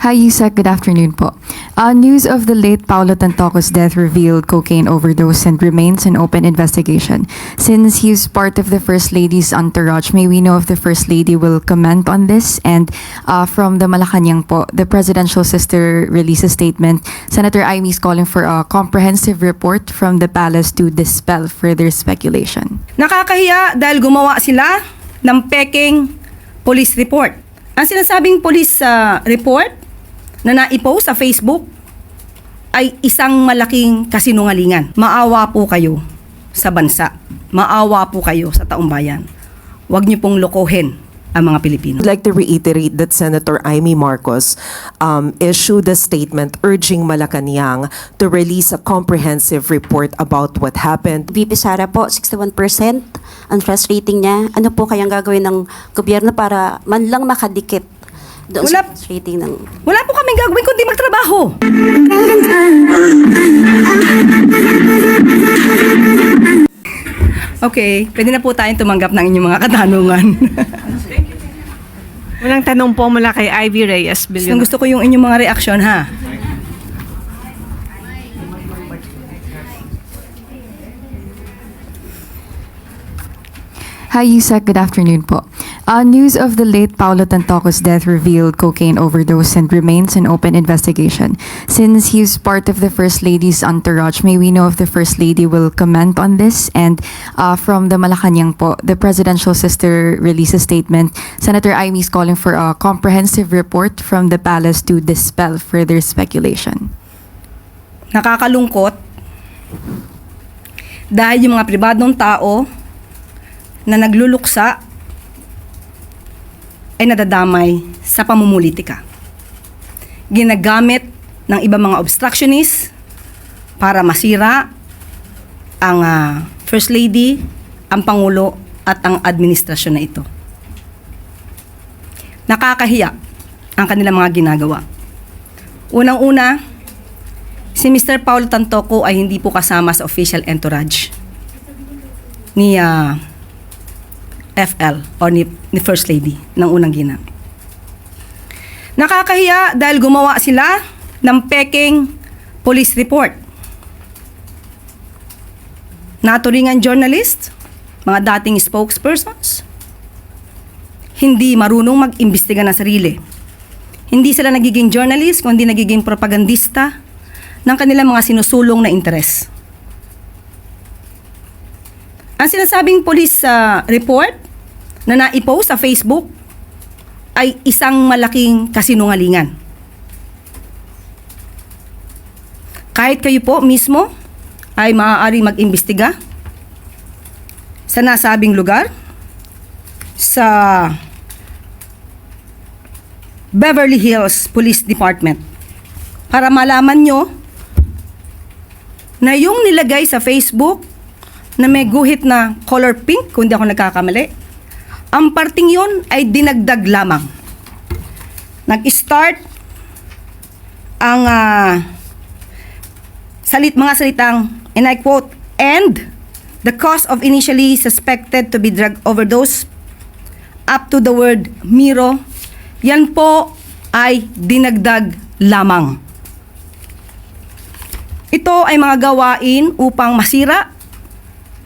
Hi, Yusek. Good afternoon po. Uh, news of the late Paulo Tantoco's death revealed cocaine overdose and remains an open investigation. Since he's part of the First Lady's entourage, may we know if the First Lady will comment on this? And uh, from the Malacanang po, the presidential sister released a statement. Senator Amy is calling for a comprehensive report from the palace to dispel further speculation. Nakakahiya dahil gumawa sila ng peking police report. Ang sinasabing police ah, report na naipost sa Facebook ay isang malaking kasinungalingan. Maawa po kayo sa bansa. Maawa po kayo sa taong bayan. Huwag niyo pong lokohin ang mga Pilipino. I'd like to reiterate that Senator Amy Marcos um, issued a statement urging Malacanang to release a comprehensive report about what happened. VP Sara po, 61% ang trust rating niya. Ano po kayang gagawin ng gobyerno para man lang makadikit doon Wala- sa rating ng... Wala po kaming gagawin kundi magtrabaho. Okay, pwede na po tayong tumanggap ng inyong mga katanungan. Walang tanong po mula kay Ivy Reyes Gusto, Bilyon. gusto ko yung inyong mga reaksyon ha. Hi, Yusek. Good afternoon po. Uh, news of the late Paulo Tantoco's death revealed cocaine overdose and remains an open investigation. Since he's part of the First Lady's entourage, may we know if the First Lady will comment on this? And uh, from the Malacanang po, the presidential sister released a statement. Senator Amy is calling for a comprehensive report from the palace to dispel further speculation. Nakakalungkot dahil yung mga pribadong tao na nagluluksa ay nadadamay sa pamumulitika. Ginagamit ng ibang mga obstructionists para masira ang ah, First Lady, ang Pangulo at ang administrasyon na ito. Nakakahiya ang kanilang mga ginagawa. Unang-una, si Mr. Paulo Tantoco ay hindi po kasama sa official entourage ni ah, FL o ni, ni First Lady ng unang ginang. Nakakahiya dahil gumawa sila ng peking police report. Naturingan journalist, mga dating spokespersons, hindi marunong mag-imbestiga ng sarili. Hindi sila nagiging journalist, kundi nagiging propagandista ng kanilang mga sinusulong na interes. Ang sinasabing police ah, report na naipost sa Facebook ay isang malaking kasinungalingan. Kahit kayo po mismo ay maaaring mag-imbestiga sa nasabing lugar sa Beverly Hills Police Department para malaman nyo na yung nilagay sa Facebook na may guhit na color pink, kung di ako nagkakamali, ang parting yun ay dinagdag lamang. Nag-start ang ah, salit mga salitang, and I quote, and the cause of initially suspected to be drug overdose up to the word Miro, yan po ay dinagdag lamang. Ito ay mga gawain upang masira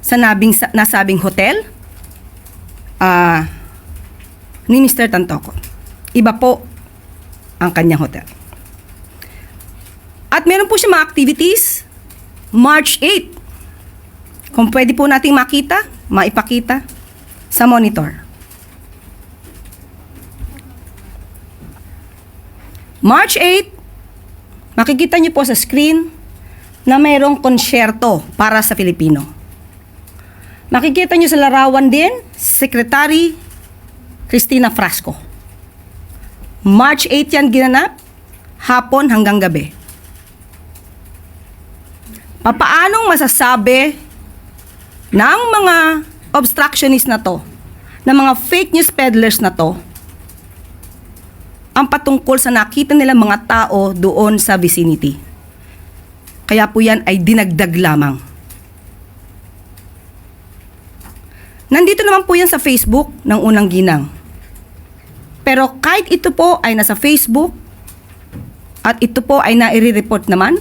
sa nabing, sa, nasabing hotel ah, ni Mr. Tantoco. Iba po ang kanyang hotel. At meron po siya mga activities March 8. Kung pwede po nating makita, maipakita sa monitor. March 8, makikita niyo po sa screen na mayroong konsyerto para sa Filipino. Makikita niyo sa larawan din, Secretary Cristina Frasco. March 8 yan ginanap hapon hanggang gabi. Papaanong masasabi ng mga obstructionist na to, ng mga fake news peddlers na to, ang patungkol sa nakita nila mga tao doon sa vicinity. Kaya po yan ay dinagdag lamang. Nandito naman po yan sa Facebook ng unang ginang. Pero kahit ito po ay nasa Facebook at ito po ay naire-report naman,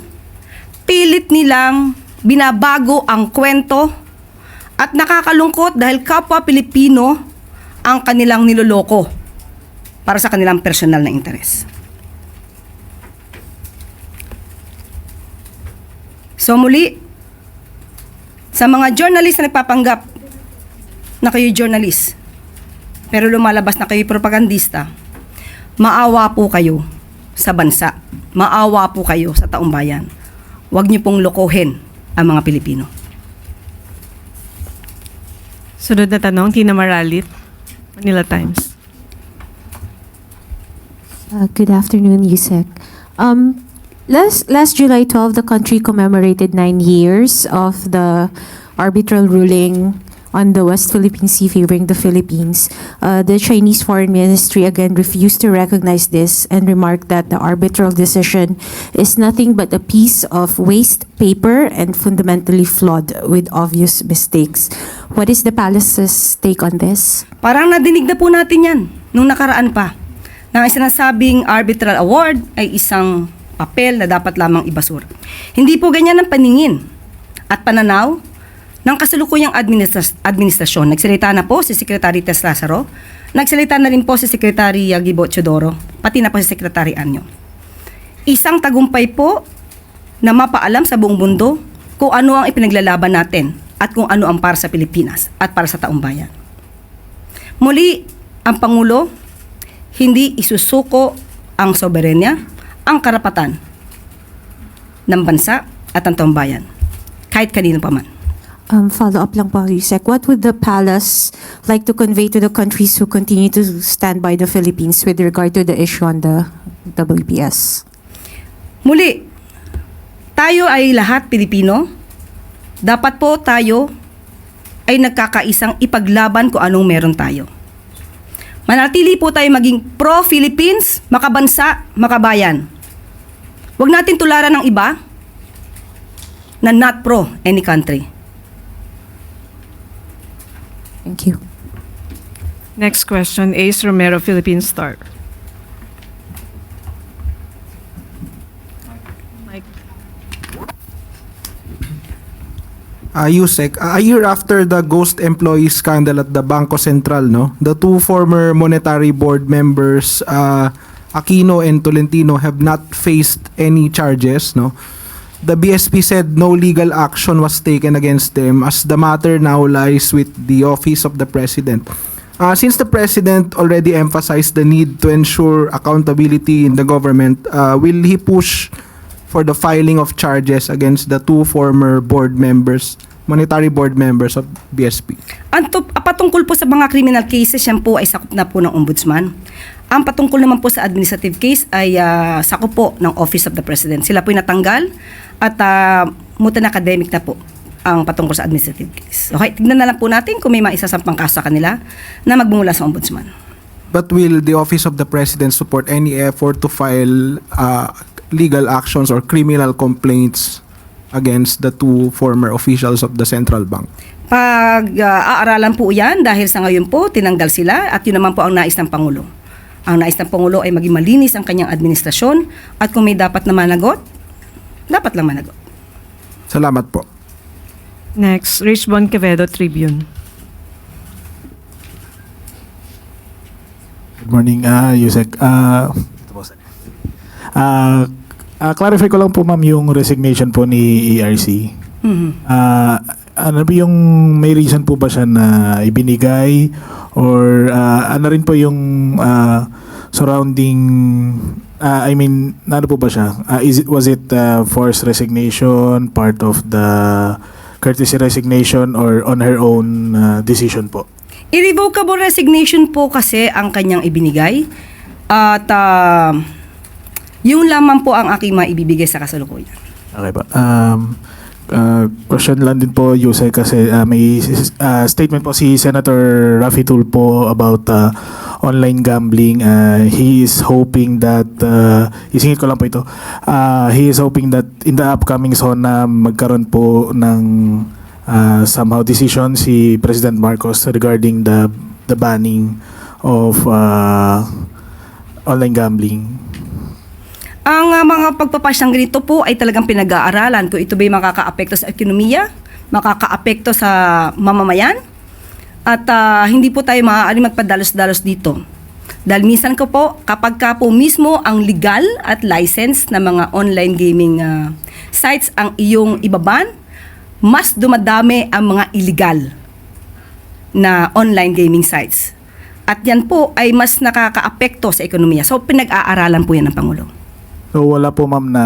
pilit nilang binabago ang kwento at nakakalungkot dahil kapwa Pilipino ang kanilang niloloko para sa kanilang personal na interes. So muli, sa mga journalist na nagpapanggap na kayo journalist, pero lumalabas na kayo propagandista, maawa po kayo sa bansa. Maawa po kayo sa taong bayan. Huwag niyo pong lokohin ang mga Pilipino. Sunod na tanong, Tina Maralit, Manila Times. Uh, good afternoon, Yusek. Um, last last July 12, the country commemorated nine years of the arbitral ruling on the West Philippine Sea favoring the Philippines. Uh, the Chinese Foreign Ministry again refused to recognize this and remarked that the arbitral decision is nothing but a piece of waste paper and fundamentally flawed with obvious mistakes. What is the palace's take on this? Parang nadinig na po natin yan nung nakaraan pa na sinasabing arbitral award ay isang papel na dapat lamang ibasura. Hindi po ganyan ang paningin at pananaw ng kasalukuyang administras- administrasyon. Nagsalita na po si Secretary Tess Lazaro, nagsalita na rin po si Secretary Gibo Chodoro, pati na po si Secretary Anyo. Isang tagumpay po na mapaalam sa buong mundo kung ano ang ipinaglalaban natin at kung ano ang para sa Pilipinas at para sa taong bayan. Muli, ang Pangulo, hindi isusuko ang soberenya, ang karapatan ng bansa at ang taong bayan, kahit kanino pa man. Um, follow up lang po, Yusek. What would the palace like to convey to the countries who continue to stand by the Philippines with regard to the issue on the WPS? Muli, tayo ay lahat Pilipino. Dapat po tayo ay nagkakaisang ipaglaban kung anong meron tayo. Manatili po tayo maging pro-Philippines, makabansa, makabayan. Huwag natin tularan ng iba na not pro any country. Thank you. Next question, Ace Romero, Philippine Star. Mike. uh, Yusek, a year after the ghost employee scandal at the Bangko Central, no, the two former monetary board members, uh, Aquino and Tolentino, have not faced any charges, no. The BSP said no legal action was taken against them as the matter now lies with the office of the president. Uh, since the president already emphasized the need to ensure accountability in the government, uh, will he push for the filing of charges against the two former board members, monetary board members of BSP. Ang tu- ah, patungkol po sa mga criminal cases, yan po ay sakop na po ng ombudsman. Ang patungkol naman po sa administrative case ay ah, sakop po ng Office of the President. Sila po natanggal at uh, mutan academic na po ang patungkol sa administrative case. Okay, tignan na lang po natin kung may maisasampang kaso sa kanila na magmumula sa ombudsman. But will the Office of the President support any effort to file uh, legal actions or criminal complaints against the two former officials of the central bank? Pag ah, aaralan po yan dahil sa ngayon po tinanggal sila at yun naman po ang nais ng Pangulo. Ang nais ng Pangulo ay maging malinis ang kanyang administrasyon at kung may dapat na managot, dapat lang managot. Salamat po. Next, Rich Bon Quevedo, Tribune. Good morning, uh, Yusek. Uh, uh, uh, clarify ko lang po, ma'am, yung resignation po ni ERC. Mhm. Uh, ano ba yung may reason po ba siya na ibinigay or uh, ano rin po yung uh, surrounding uh, I mean ano po ba siya uh, is it was it uh, forced resignation part of the courtesy resignation or on her own uh, decision po Irrevocable resignation po kasi ang kanyang ibinigay at ah, Yun lamang po ang aking maibibigay sa kasalukuyan. Okay ba? Um, uh, question lang din po, Yusek, kasi uh, may uh, statement po si Senator Raffy Tulfo about uh, online gambling. Uh, he is hoping that, uh, isingit ko lang po ito, uh, he is hoping that in the upcoming SONA magkaroon po ng uh, somehow decision si President Marcos regarding the the banning of uh, online gambling. Ang ah, mga pagpapasyang ganito po ay talagang pinag-aaralan kung ito ba'y makakaapekto sa ekonomiya, makakaapekto sa mamamayan, at ah, hindi po tayo maaaring magpadalos-dalos dito. Dahil minsan ko po, kapag ka po mismo ang legal at license na mga online gaming ah, sites ang iyong ibaban, mas dumadami ang mga illegal na online gaming sites. At yan po ay mas nakakaapekto sa ekonomiya. So pinag-aaralan po yan ng Pangulo. So wala po ma'am na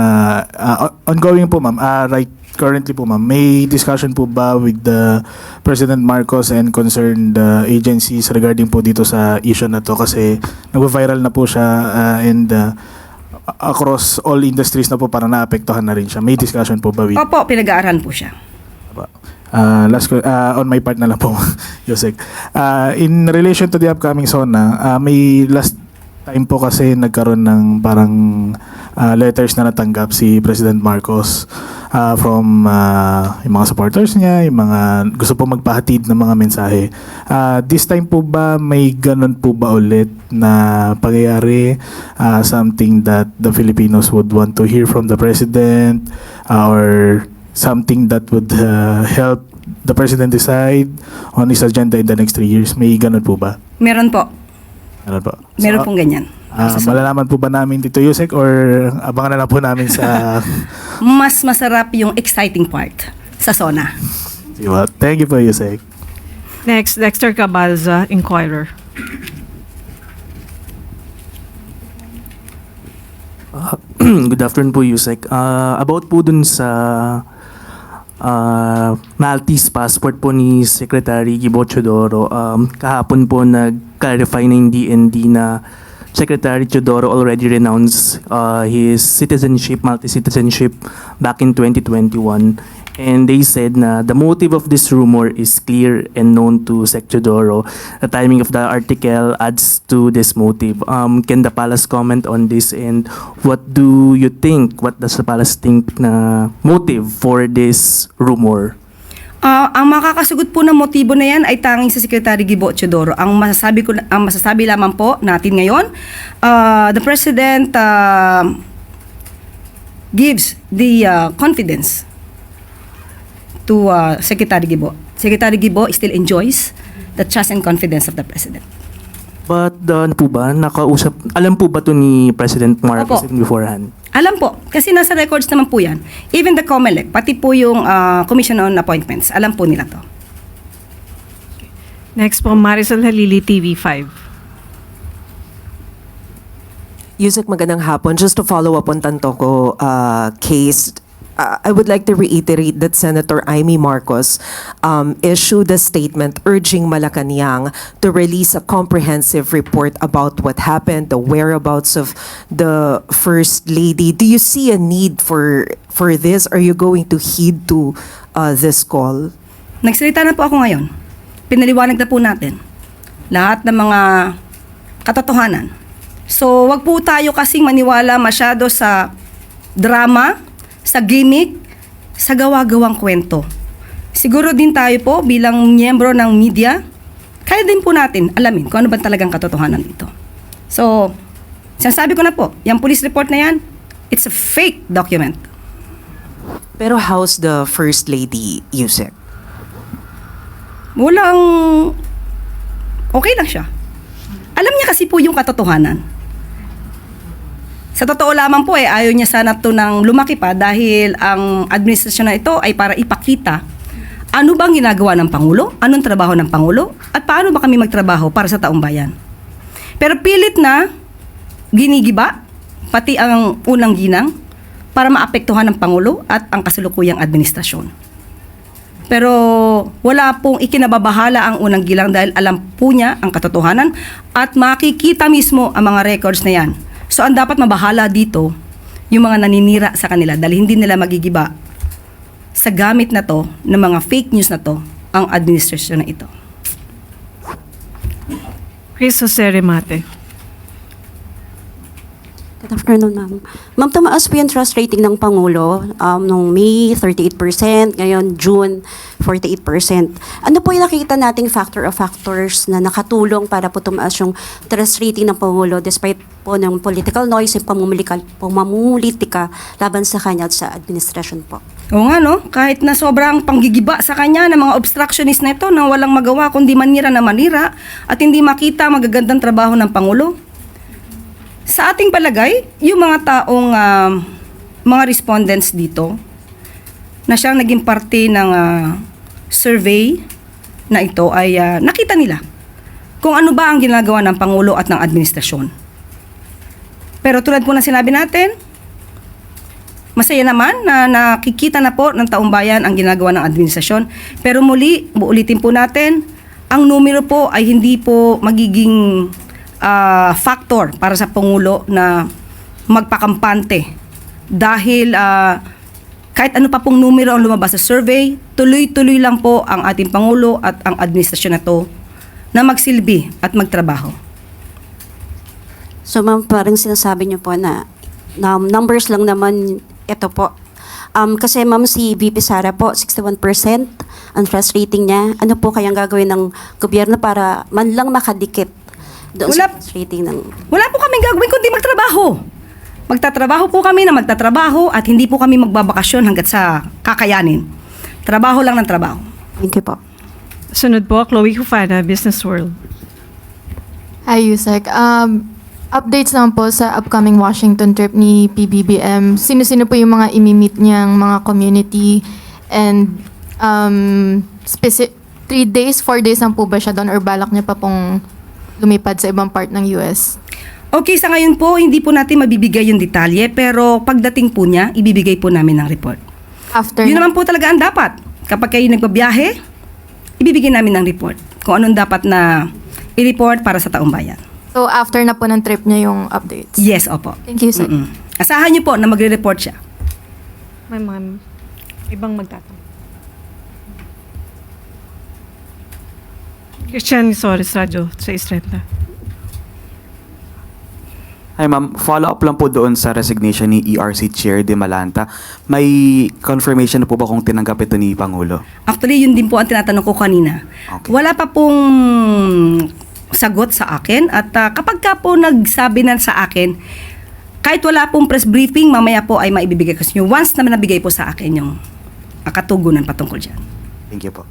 uh, ongoing po ma'am. Uh, right currently po ma'am. May discussion po ba with the President Marcos and concerned uh, agencies regarding po dito sa issue na to kasi nag-viral na po siya uh, and uh, across all industries na po para naapektuhan na rin siya. May discussion po ba with Opo, pinag-aaralan po siya. Uh, last uh, on my part na lang po, Yosek. Uh, in relation to the upcoming SONA, uh, may last time po kasi nagkaroon ng parang uh, letters na natanggap si President Marcos uh, from uh, yung mga supporters niya, yung mga gusto po magpahatid ng mga mensahe. Uh, this time po ba may ganun po ba ulit na pangyayari uh, something that the Filipinos would want to hear from the President uh, or something that would uh, help the President decide on his agenda in the next three years? May ganun po ba? Meron po. Meron po. Meron So, pong ganyan. Ah, Sa malalaman po ba namin dito, Yusek, or abangan na lang po namin sa... Mas masarap yung exciting part sa SONA. Diba? Thank you po, Yusek. Next, Dexter Cabalza, Inquirer. Good afternoon po, Yusek. Ah, about po dun sa ah, Maltese passport po ni Secretary Gibo Chodoro, um, kahapon po nag-clarify na yung DND na Secretary Chodoro already renounced ah, his citizenship, Maltese citizenship back in 2021. And they said na the motive of this rumor is clear and known to Sec Chodoro. The timing of the article adds to this motive. Um, can the palace comment on this and what do you think? What does the palace think na motive for this rumor? Ah, ang makakasagot po ng motibo na yan ay tanging sa Secretary Gibo Chodoro. Ang masasabi ko ang masasabi lamang po natin ngayon, ah, the president ah, gives the ah, confidence to ah, Secretary Gibo. Secretary Gibo still enjoys the trust and confidence of the president. But uh, ano po ba, nakausap, alam po ba to ni President Marcos Opo. beforehand? Alam po, kasi nasa records naman po yan. Even the COMELEC, pati po yung ah, Commission on Appointments, alam po nila to. Next po, Marisol Halili, TV5. Yusek, magandang hapon. Just to follow up on Tantoco uh, case, uh, I would like to reiterate that Senator Amy Marcos um, issued a statement urging Malacanang to release a comprehensive report about what happened, the whereabouts of the First Lady. Do you see a need for for this? Are you going to heed to uh, this call? Nagsalita na po ako ngayon. Pinaliwanag na po natin lahat ng mga katotohanan. So, wag po tayo kasing maniwala masyado sa drama, sa gimmick, sa gawa-gawang kwento. Siguro din tayo po bilang miyembro ng media, kaya din po natin alamin kung ano ba talagang katotohanan dito. So, sinasabi ko na po, yung police report na yan, it's a fake document. Pero how's the First Lady, Yusek? Walang... Okay lang siya. Alam niya kasi po yung katotohanan. Sa totoo lamang po eh, ayaw niya sana to nang lumaki pa dahil ang administrasyon na ito ay para ipakita ano bang ginagawa ng Pangulo, anong trabaho ng Pangulo, at paano ba kami magtrabaho para sa taong bayan. Pero pilit na ginigiba, pati ang unang ginang, para maapektuhan ng Pangulo at ang kasalukuyang administrasyon. Pero wala pong ikinababahala ang unang gilang dahil alam po niya ang katotohanan at makikita mismo ang mga records na yan. So ang dapat mabahala dito yung mga naninira sa kanila dahil hindi nila magigiba sa gamit na to ng mga fake news na to ang administrasyon na ito. Chris Jose Remate. Good afternoon, ma'am. Ma'am, tumaas po yung trust rating ng Pangulo. Um, nung May, 38%. Ngayon, June, 48%. Ano po yung nakikita nating factor of factors na nakatulong para po tumaas yung trust rating ng Pangulo despite po ng political noise and pamumulitika, laban sa kanya at sa administrasyon po? Oo nga no, kahit na sobrang panggigiba sa kanya ng mga obstructionist na ito na walang magawa kundi manira na manira at hindi makita magagandang trabaho ng Pangulo. Sa ating palagay, yung mga taong ah, mga respondents dito na siyang naging parte ng ah, survey na ito ay ah, nakita nila kung ano ba ang ginagawa ng Pangulo at ng administrasyon. Pero tulad po na sinabi natin, Masaya naman na nakikita na po ng taong bayan ang ginagawa ng administrasyon. Pero muli, uulitin po natin, ang numero po ay hindi po magiging ah, factor para sa Pangulo na magpakampante. Dahil ah, kahit ano pa pong numero ang lumabas sa survey, tuloy-tuloy lang po ang ating Pangulo at ang administrasyon na to na magsilbi at magtrabaho. So, ma'am, parang sinasabi niyo po na, na numbers lang naman ito po. Um, kasi ma'am, si VP Sara po, 61% ang trust rating niya. Ano po kayang gagawin ng gobyerno para man lang makadikit doon sa Wala- trust rating ng... Wala po kaming gagawin kundi magtrabaho. Magtatrabaho po kami na magtatrabaho at hindi po kami magbabakasyon hanggat sa kakayanin. Trabaho lang ng trabaho. Thank you po. Sunod po, Chloe Hufana, Business World. Hi, Yusek. Um, updates naman po sa upcoming Washington trip ni PBBM. Sino-sino po yung mga imi-meet niyang mga community and um, specific, three days, four days lang po ba siya doon or balak niya pa pong lumipad sa ibang part ng US? Okay, sa ngayon po, hindi po natin mabibigay yung detalye, pero pagdating po niya, ibibigay po namin ng report. After Yun naman po talaga ang dapat. Kapag kayo nagbabiyahe, ibibigay namin ng report kung anong dapat na i-report para sa taong bayan. So, after na po ng trip niya yung updates? Yes, opo. Thank you, sir. Mm-mm. Asahan niyo po na magre-report siya. May mga ibang magtatanong. Christian Soros, Radyo, sa Istrenta. Hi ma'am, follow up lang po doon sa resignation ni ERC Chair De Malanta. May confirmation na po ba kung tinanggap ito ni Pangulo? Actually, yun din po ang tinatanong ko kanina. Okay. Wala pa pong sagot sa akin at ah, kapag ka po nagsabi na sa akin, kahit wala pong press briefing, mamaya po ay maibibigay ko sa inyo. Once na nabigay po sa akin yung katugunan patungkol dyan. Thank you po.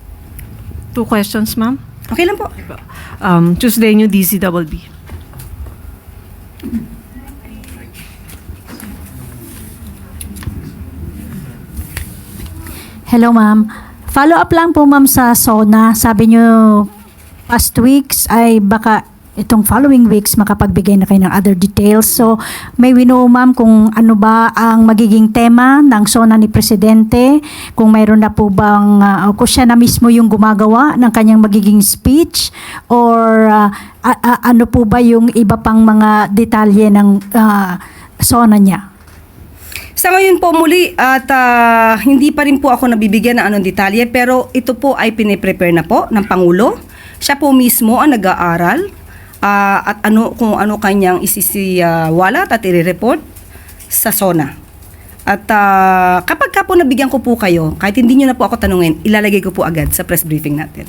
Two questions, ma'am. Okay lang po. Um, Tuesday, New DCWB. Hello, ma'am. Follow up lang po, ma'am, sa SONA. Sabi nyo, past weeks ay baka itong following weeks makapagbigay na kayo ng other details. So, may we know, ma'am, kung ano ba ang magiging tema ng SONA ni Presidente, kung mayroon na po bang, uh, kung siya na mismo yung gumagawa ng kanyang magiging speech, or uh, a- a- ano po ba yung iba pang mga detalye ng uh, SONA niya? Sa ngayon po muli at ah, hindi pa rin po ako nabibigyan ng anong detalye pero ito po ay piniprepare na po ng Pangulo. Siya po mismo ang nag-aaral ah, at ano kung ano kanyang isisiwalat at i-report sa SONA. At ah, kapag ka po nabigyan ko po kayo, kahit hindi nyo na po ako tanungin, ilalagay ko po agad sa press briefing natin.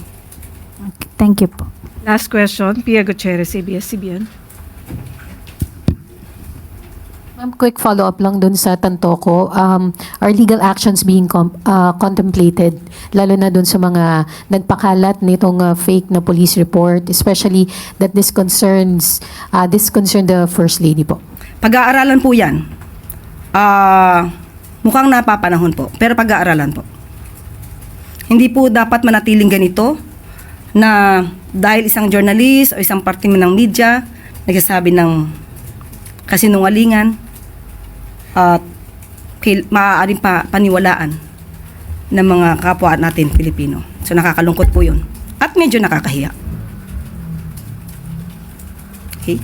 Thank you po. Last question, Pia Gutierrez, ABS-CBN. Ma'am, quick follow-up lang dun sa Tantoko. Um, are legal actions being uh, contemplated, lalo na dun sa mga nagpakalat nitong uh, fake na police report, especially that this concerns, uh, this concern the First Lady po? Pag-aaralan po yan. Ah, mukhang napapanahon po, pero pag-aaralan po. Hindi po dapat manatiling ganito na dahil isang journalist o isang parte ng media nagsasabi ng kasinungalingan at kil- maaaring pa paniwalaan ng mga kapwa natin Pilipino. So nakakalungkot po yun. At medyo nakakahiya. Okay?